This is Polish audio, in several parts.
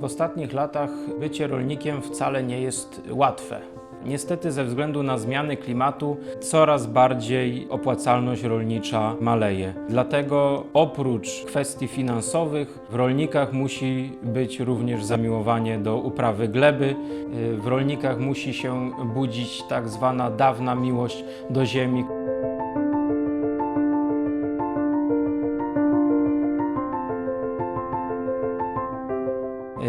W ostatnich latach bycie rolnikiem wcale nie jest łatwe. Niestety, ze względu na zmiany klimatu, coraz bardziej opłacalność rolnicza maleje. Dlatego, oprócz kwestii finansowych, w rolnikach musi być również zamiłowanie do uprawy gleby. Y, W rolnikach musi się budzić tak zwana dawna miłość do ziemi.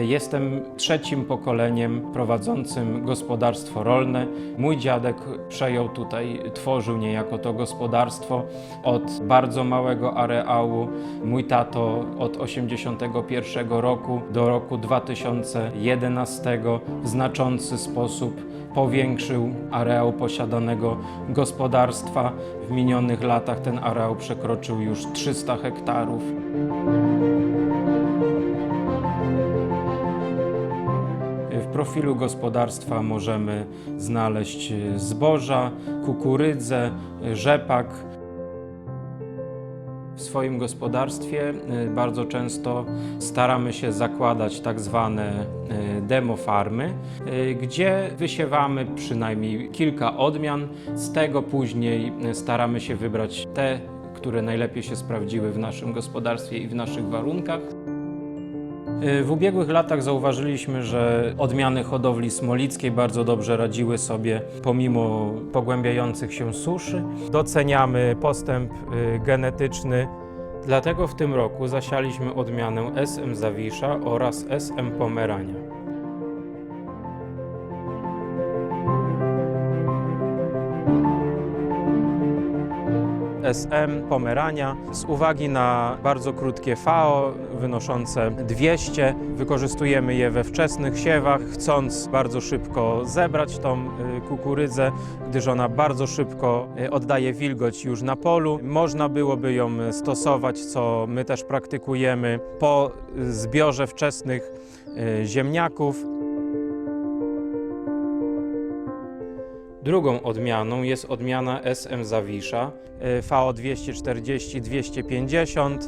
Jestem trzecim pokoleniem prowadzącym gospodarstwo rolne. Mój dziadek przejął tutaj, tworzył niejako to gospodarstwo od bardzo małego areału. Mój tato od 81 roku do roku 2011 w znaczący sposób powiększył areał posiadanego gospodarstwa. W minionych latach ten areał przekroczył już 300 hektarów. Profilu gospodarstwa możemy znaleźć zboża, kukurydzę, rzepak. W swoim gospodarstwie y, bardzo często staramy się zakładać tak zwane y, demo farmy, y, gdzie wysiewamy przynajmniej kilka odmian. Z tego później staramy się wybrać te, które najlepiej się sprawdziły w naszym gospodarstwie i w naszych warunkach. W ubiegłych latach zauważyliśmy, że odmiany hodowli smolickiej bardzo dobrze radziły sobie pomimo pogłębiających się suszy. Doceniamy postęp y, genetyczny, dlatego w tym roku zasialiśmy odmianę SM Zawisza oraz SM Pomerania. SM Pomerania z uwagi na bardzo krótkie FAO wynoszące 200 wykorzystujemy je we wczesnych siewach, chcąc bardzo szybko zebrać tą y, kukurydzę, gdyż ona bardzo szybko y, oddaje wilgoć już na polu. Można byłoby ją stosować, co my też praktykujemy po y, zbiorze wczesnych y, ziemniaków. Drugą odmianą jest odmiana SM Zawisza y, VO 240-250. Y,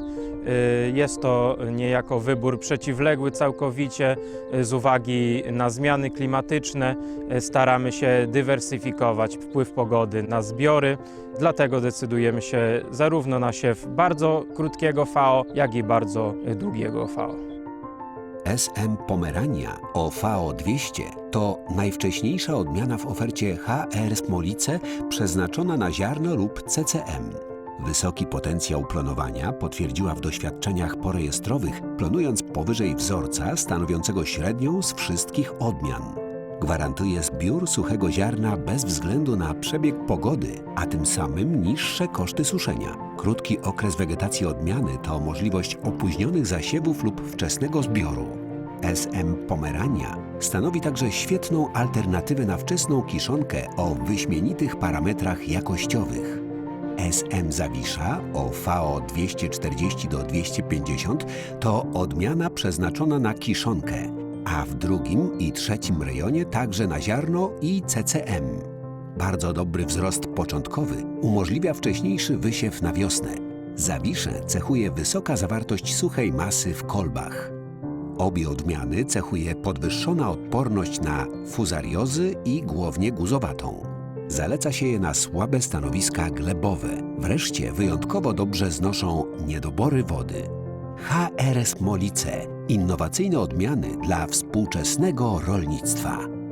Jest to niejako wybór przeciwległy całkowicie y, z uwagi na zmiany klimatyczne. Staramy się dywersyfikować wpływ pogody na zbiory, dlatego decydujemy się zarówno na siew bardzo krótkiego VO, jak i bardzo długiego VO. SM Pomerania OVO 200 to najwcześniejsza odmiana w ofercie HR Smolice przeznaczona na ziarno lub CCM. Wysoki potencjał klonowania potwierdziła w doświadczeniach porejestrowych, klonując powyżej wzorca stanowiącego średnią z wszystkich odmian. Gwarantuje zbiór suchego ziarna bez względu na przebieg pogody, a tym samym niższe koszty suszenia. Krótki okres wegetacji odmiany to możliwość opóźnionych zasiewów lub wczesnego zbioru. SM Pomerania stanowi także świetną alternatywę na wczesną kiszonkę o wyśmienitych parametrach jakościowych. SM Zawisza o VO 240 do 250 to odmiana przeznaczona na kiszonkę, a w drugim i trzecim rejonie także na ziarno i CCM. Bardzo dobry wzrost początkowy umożliwia wcześniejszy wysiew na wiosnę. Zawiszę cechuje wysoka zawartość suchej masy w kolbach. Obie odmiany cechuje podwyższona odporność na fuzariozy i głownię guzowatą. Zaleca się je na słabe stanowiska glebowe. Wreszcie wyjątkowo dobrze znoszą niedobory wody. HR Smolice. Innowacyjne odmiany dla współczesnego rolnictwa.